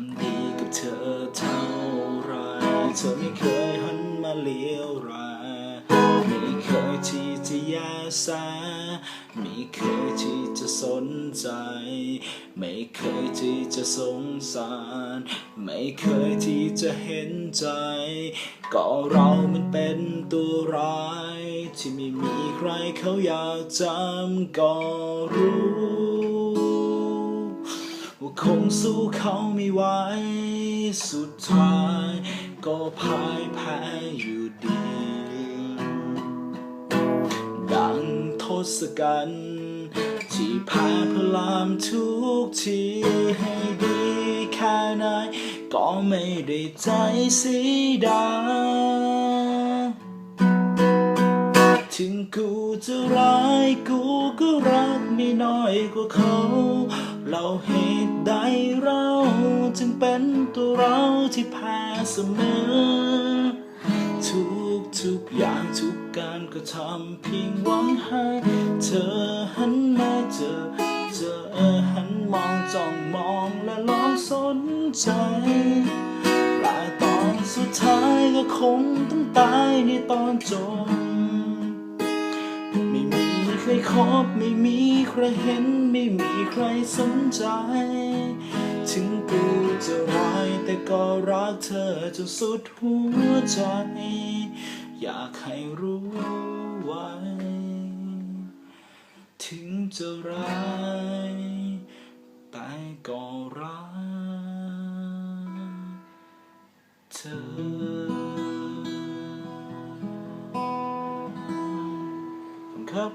ำดีกับเธอเท่าไร เธอไม่เคยหันมาเลี้ยวแรไม่เคยที่จะยแสไม่เคยที่จะสนใจ ไม่เคยที่จะสงสาร ไม่เคยที่จะเห็นใจ ก็เรามันเป็นตัวร้าย ที่ไม่มีใครเขาอยากจำก็รู้ คงสู้เขาไม่ไหว สุดท้าย ก็พ่ายแพ้อยู่ดี ดังทศกัณฐ์ที่แพ้พลามทุกทีให้ดีแค่ไหนก็ไม่ได้ใจสีดา ถึงกูจะร้ายกูก็รักไม่น้อยกว่าเขา เราเหตุใดเราจึงเป็นตัวเราที่แพ้เสมอ ทุกทุกอย่างทุกการกระทำเพียงหวังให้เธอหันมาเจอเจอหันมองจ้องมองและลองสนใจและตอนสุดท้ายก็คงต้องตายในตอนจบ ใคบไม่มีใครเห็นไม่มีใครสนใจ ถึงกูจะร้ายแต่ก็รักเธอจนสุดหัวใจ อยากให้รู้ไว้ ถึงจะร้ายแต่ก็รักเธอขอบคุณครับ